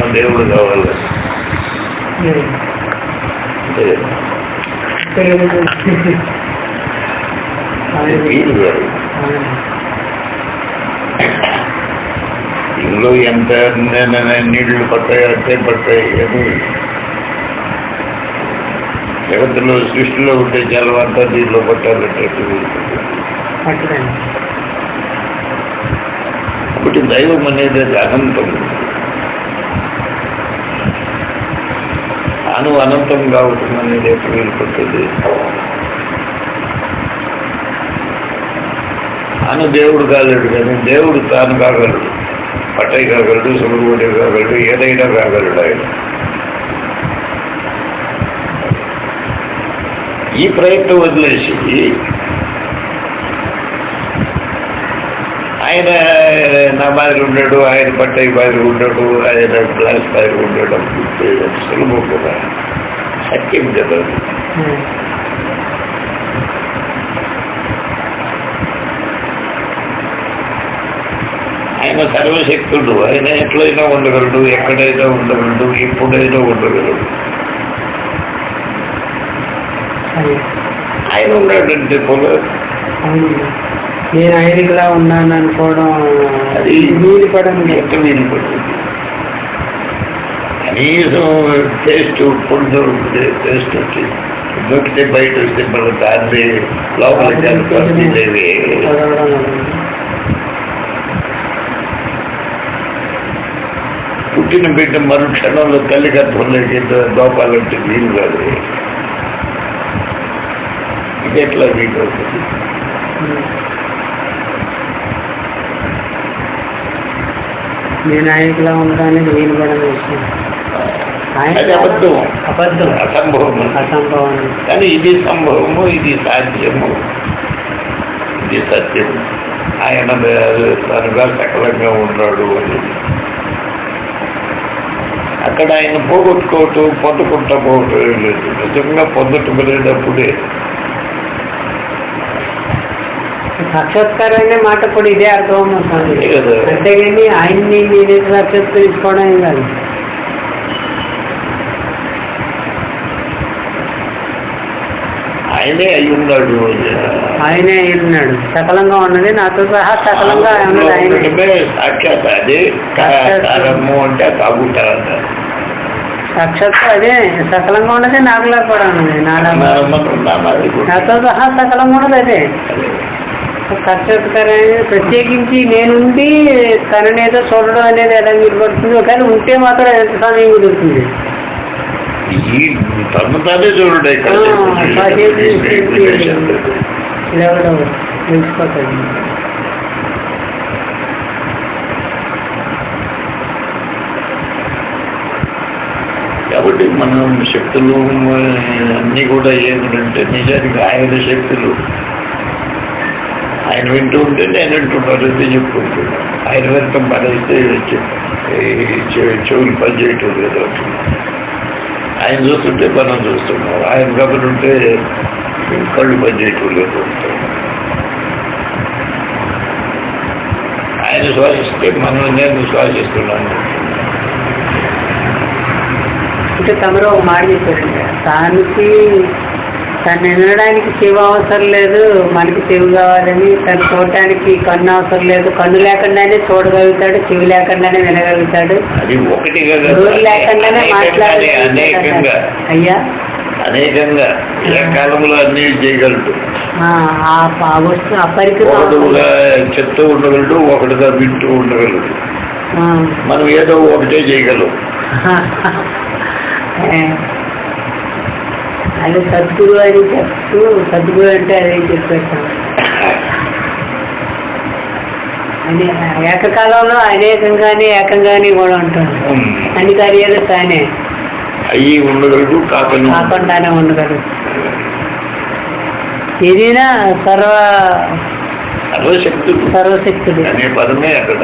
దేవుడు కావాలి. ఇందులో ఎంత నీళ్ళు పట్టాయి అంటే పట్టాయి అని జగత్తులో సృష్టిలో ఉండే జలం అంతా దీంట్లో పట్టాలంటే ఒకటి దైవం అనేది అనంతం. జ్ఞానం అనంతం కావటం అనేది ఎప్పుడు వీలుపడుతుంది తాను దేవుడు కాలేడు కానీ దేవుడు తాను కాగలడు. పట్టయ్య కాగలడు సుమరుగుడి కాగలడు ఏదైనా కాగలడు ఆయన. ఈ ప్రయత్నం వదిలేసి ఆయన నా మాదిరి ఉన్నాడు ఆయన పట్టై మాదిరి ఉన్నాడు ఆయన గ్లాస్ మాదిరి ఉన్నాడు అనుకుంటే అది సులభం కదా సత్యం కదా అది. ఉమ్. ఆయన సర్వశక్తుడు ఆయన ఎట్లయినా ఉండగలడు ఎక్కడైనా ఉండగలడు ఎప్పుడైనా ఉండగలడు అది. ఆయన ఉన్నాడంటే పొల అవును. నేను ఐదుగులా ఉన్నాను అనుకోవడం అది ఎట్ట వీలు పడుతుంది కనీసం టేస్ట్ ఫుడ్ టేస్ట్ వచ్చి దొరికితే బయట వస్తే మళ్ళీ దాన్ని వల్ల. పుట్టిన బిడ్డ మరుక్షణంలో తల్లి గర్భంలోకి దోపాలంటే వీలు కాదు. ఇది ఎట్లా వీలు అవుతుంది? నేను ఐదుగులా ఉంటానని పడని విషయం ఆయన అది అబద్ధం. అబద్ధం. అసంభవం. అసంభవం. కానీ ఇది సంభవము ఇది సాధ్యము. ఇది సత్యం ఆయన తనగా సకలంగా ఉన్నాడు అని. అక్కడ ఆయన పోగొట్టుకోవటం పొందుకుంటా పోవటం లేదు. నిజంగా పొందటమనేటప్పుడే సాక్షాత్కారం మాట కూడా ఇదే అర్థం కదా. అంతేగాని ఆయన్ని నేనే సాక్షాత్కరించుకోవడం ఏం కాదు. ఆయనే అయి ఉన్నాడు ఆయనే అయి ఉన్నాడు సకలంగా ఉన్నది నాతో సహా సకలంగా ఉన్నది ఆయన. ఉండడమే సాక్షాత్ అదే అంటే సాక్షాత్ అదే సకలంగా ఉన్నది నాకులా కూడా ఉన్నది నాతో సహా సకలంగా ఉన్నది అదే. సాక్షాత్కారం అనేది ప్రత్యేకించి నేనుండి తననేదో చూడడం అనేది ఎలా మీరు పడుతుంది కానీ ఉంటే మాత్రం ఎంత సమయం కుదురుతుంది? ఈ తను తానే చూడండి తెలిసిపోతుంది కాబట్టి మనం శక్తులు అన్నీ కూడా ఏమిటంటే నిజానికి ఆయన శక్తులు. ఆయన వింటూ ఉంటే నేను వింటున్నాను అయితే చెప్పుకుంటున్నాను ఆయన వెంట పడేస్తే చెవులు పనిచేయటం లేదు ఆయన చూస్తుంటే మనం చూస్తున్నాం. ఆయన గమనుంటే కళ్ళు పనిచేయటం లేదు ఆయన శ్వాసిస్తే మనం నేను శ్వాసిస్తున్నాను. అంటే తమరు ఒక మాట చెప్పారండి తానికి తను వినడానికి చెవి అవసరం లేదు మనకి చెవి కావాలని తను చూడటానికి కన్ను అవసరం లేదు. కన్ను లేకుండానే చూడగలుగుతాడు చెవి లేకుండానే వినగలుగుతాడు. అది ఒకటి కదా నోరు లేకుండానే అనేకంగా మాట్లాడగలుగుతాడు అయ్యా. అనేకంగా. కాలంలో అన్ని చేయగలడు? ఆ, చెప్తూ ఉండగలడు ఒకడుగా వింటూ ఉండగలడు. మనం ఏదో ఒకటే చేయగలం. అది సద్గురు అని చెప్తూ సద్గురు అంటే అదే చెప్పేస్తాం. అని ఏకకాలంలో అనేకంగానే ఏకంగానే కూడా ఉంటాడు. అన్ని కార్యాలు తానే. అయ్యి ఉండగలడు కాకుండానే ఉండగలడు. ఏదైనా సర్వ సర్వశక్తుడు. సర్వశక్తుడు. అనే పదమే అక్కడ.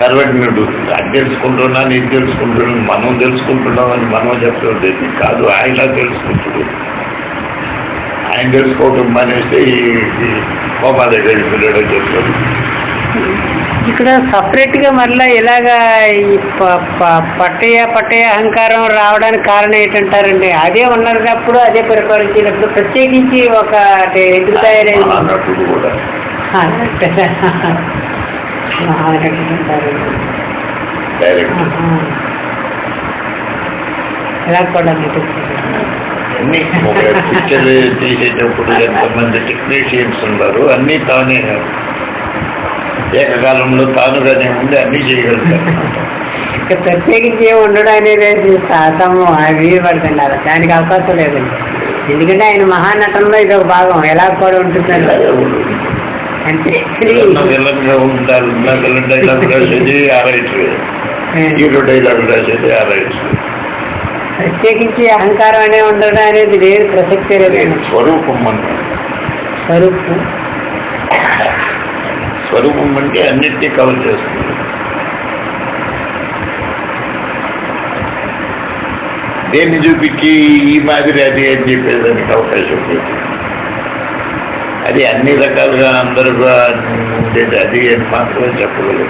సర్వజ్ఞుడు అది తెలుసుకుంటున్నాను ఇది తెలుసుకుంటున్నాను మనం తెలుసుకుంటున్నాం అని మనం చెప్తుంది కాదు ఆయన తెలుసుకుంటుడు. ఆయన తెలుసుకోవటం మానేస్తే ఈ కోమా దగ్గర వెళ్ళడం చెప్తారు ఇక్కడ సపరేట్గా మళ్ళా ఇలాగా ఈ పట్టయ పట్టయ అహంకారం రావడానికి కారణం ఏంటంటారండి? అదే ఉన్నప్పుడు అదే పరిపాలించినప్పుడు ప్రత్యేకించి ఒక ఎందుకు తయారైంది. డైరెక్ట్ ఎలా కూడా నటిస్తారు అన్ని ఒక పిక్చర్ తీసేటప్పుడు ఎంతమంది టెక్నీషియన్స్ ఉన్నారు అన్నీ తానే ఏకకాలంలో తానుగానే ఉండి అన్నీ చేయగలుగుతారు. ప్రత్యేకించి ఉండడం అనేది పడుతుంది అలా దానికి అవకాశం లేదండి. ఎందుకంటే ఆయన మహానటనలో ఇది ఒక భాగం. ఎలా కూడా ఉంటుందండి అంటే విలన్గా ఉంటారు విలన్ డైలాగ్ రాసేది ఆ రైటర్ హీరో డైలాగ్ రాసేది ఆ రైటర్ ప్రత్యేకించి అహంకారం అనే ఉండడం అనేది లేదు ప్రసక్తే లేదు. స్వరూపం అన్న స్వరూపం. స్వరూపం అంటే అన్నిటినీ కవర్ చేస్తుంది. దేన్ని చూపించి ఈ మాదిరి అది అని చెప్పేదానికి అవకాశం లేదు. అది అన్ని రకాలుగా అందరుగా ఉండేది అది అని మాత్రమే చెప్పగలరు.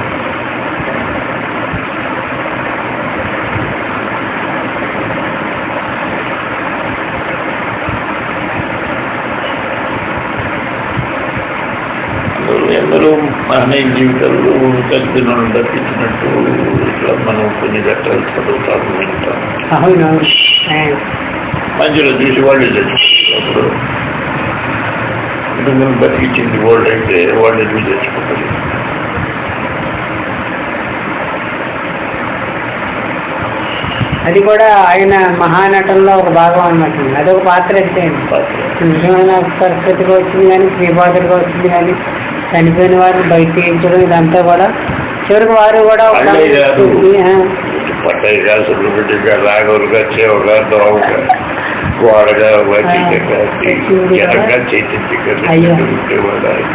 అందరూ ఎందరో మహనీయ జీవితాల్లో చనిపోయిన తప్పించినట్టు ఇట్లా మనం కొన్ని ఘట్టాలు చదువుతాము వింటాం అవునవును ఆ, మధ్యలో చూసి వాళ్ళు చచ్చిపోతారు కుటుంబం బతికించింది వాళ్ళు అయితే వాళ్ళు ఎందుకు చచ్చిపోతారు అది కూడా ఆయన మహానటనలో ఒక భాగం అన్నట్టు. అదొక పాత్ర అయితే. నిజమైన పరిస్థితిగా వచ్చింది కానీ శ్రీపాదులుగా వచ్చింది కానీ చనిపోయిన వారిని బయట తీయించడం ఇదంతా కూడా. చివరికి వారు కూడా ఒక వాళ్ళే కాదు. ఆ, పట్టయ్యగా సుబ్రహ్మణ్యంగా రాఘవులుగా చేవగా దోవగా గోడగా వచికగా జనగా చైతన్యంగా అయ్యో. ఉండేవాడు ఆయన.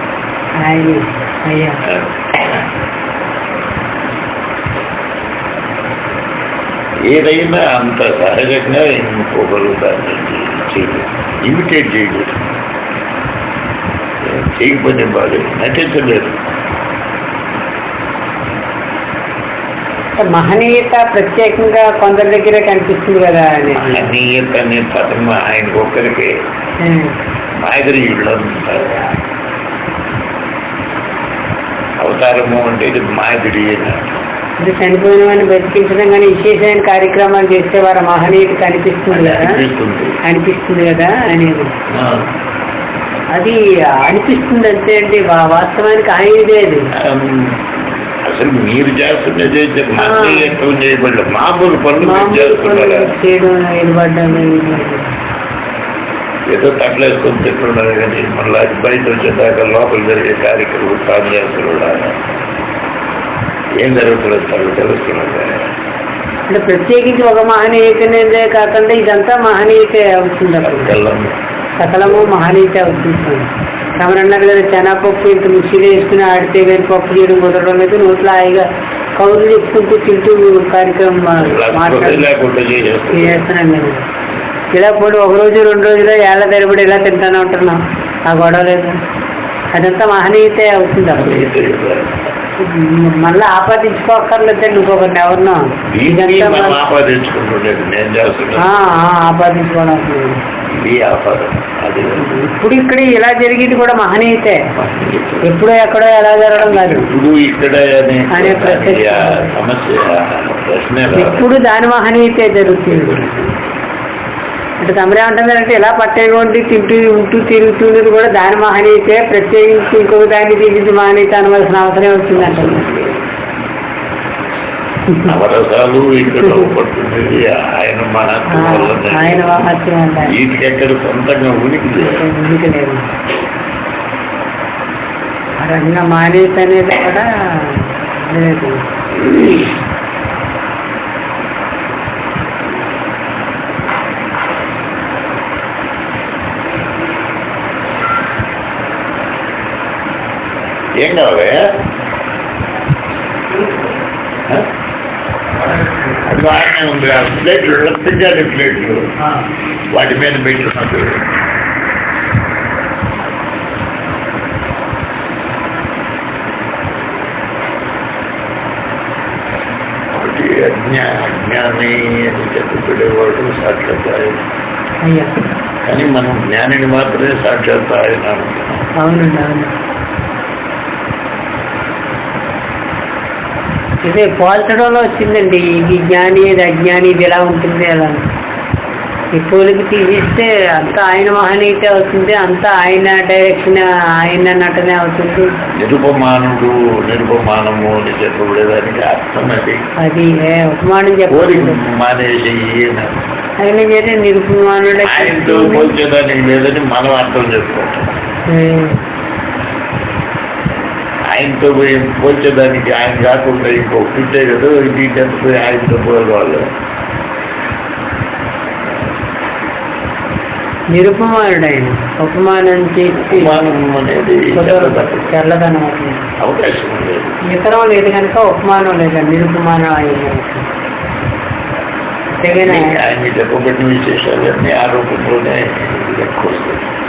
ఆయన అయ్యా ఏదైనా అంత సహజంగా ఇంకొకరు దాన్ని చేయలేదు ఇమిటేట్ చేయలేదు చేయకపోతే బాగా నటించలేదు మహనీయత ప్రత్యేకంగా కొందరి దగ్గరే కనిపిస్తుంది కదా అని. అనీయత అనే పదం ఆయనకు ఒక్కరికి ఆ, మాదిరియుళ్ళు అంటారు అవతారము అంటే ఇది అంటే చనిపోయిన వాడిని బతికించడం కానీ విశేషమైన కార్యక్రమాలు చేస్తే వారి మహనీయత కనిపిస్తుంది కదా. అనిపిస్తుంది కదా అనేది అది అనిపిస్తుంది అంతే అండి వా- వాస్తవానికి ఆయనదే అది. అసలు మీరు చేస్తున్నది మాదిరిత్వం చేయబడ్డ మామూలు పనులు చేస్తున్నారా. ఏదో తట్లేసుకొని తింటున్నారు కానీ మళ్ళీ అది బయట వచ్చేదాకా లోపల జరిగే కార్యక్రమం తాను చేస్తున్నాడు ఏం జరుగుతుందో తను తెలుస్తున్నది అంటే ప్రత్యేకించి ఒక మహనీయతనేదే కాకుండా ఇదంతా మహనీయతే అవుతుంది సకలము. మహనీయతే అవుతుంది. తమరు అన్నారు కదా శనగపప్పు ఇంత మిక్సీలో వేసుకుని ఆడితే కానీ పప్పు చేయడం కుదరడం లేదు. నోట్లో హాయిగా కౌలు చెప్పుకుంటూ తింటూ కార్యక్రమం చేస్తున్నాం ఇలా పోటీ ఒక రోజు రెండు రోజులు ఏళ్ళ తరబడి ఇలా తింటానే ఉంటున్నాం. ఆ గొడవ లేదు. అదంతా మహనీయతే అవుతుంది మళ్ళీ ఆపాదించుకోక్కర్లేదండి ఇంకొకరిని ఎవరినో. ఆపాదించుకోవడం. ఇది ఆపాదం అది ఇప్పుడు ఇక్కడ ఇలా జరిగేది కూడా మహనీయతే. ఎప్పుడో ఎక్కడో ఎలా జరగడం కాదు. ఇప్పుడు ఇక్కడ అనే ప్రశ్న. సమస్య ప్రశ్నే. ఎప్పుడు దాని మహనీయతే జరుగుతుంది. అంటే తమరేమంటుందంటే ఇలా పట్టేటువంటి తింటూ ఉంటూ తిరుగుతున్నది కూడా దాని మహనీయతే. ప్రత్యేకించి ఇంకొక దాన్ని తీసి మహనీయత అనవలసిన అవసరం వచ్చిందంట నవరసాలు ఇక్కడ పడుతుంది. ఆయన మహత్వం వల్ల వీటికి ఎక్కడ సొంతంగా ఉనికి లేదు. మానేత అనేది కూడా లేదు. ఏం కావాలి? ಅದ್ರಾಗ ಒಂದು ಪ್ಲೇಟ್ ತಿಂಗಾಡಿ ಪ್ಲೇట్లు వాటి మీద పెట్టున్నాడు అజ్ఞాని అని చెప్పుకునేవాడు సాక్షాత్తాయన కానీ మనం జ్ఞానిని మాత్రమే సాక్షాత్తాయన అవునండి ఇదే పోల్చడంలో వచ్చిందండి. ఇది జ్ఞాని ఇది అజ్ఞాని ఇది ఎలా ఉంటుంది అలా. ఈ పూలకి తీసిస్తే అంతా ఆయన మహనీయత అవుతుంది అంతా ఆయన డైరెక్షన్ ఆయన నటనే అవుతుంది. నిరుపమానుడు నిరుపమానము అని చెప్పబడేదానికి అర్థం అది. అది ఉపమానం మానేసి ఈయన ఆయన నిరుపమానుడే పోల్చేదానికి లేదని మనం అర్థం చేసుకోవటం ఆయనతో పోయి పోల్చేదానికి ఆయన కాకుండా ఇంకొకటి ఉంటే కదా ఇది పోయి ఆయనతో పోవాలి నిరుపమానుడు ఆయన ఉపమానం చేసి ఉపమానం అనేది చెప్పదగ్గ తెల్లదనం అవుతుంది అవకాశం లేదు ఇతరం లేదు కనుక ఉపమానం లేదు నిరుపమానం అయింది తెగనే ఆయన చెప్పబడిన విశేషాలన్నీ ఆరోపణలోనే ఎక్కువ వస్తాయి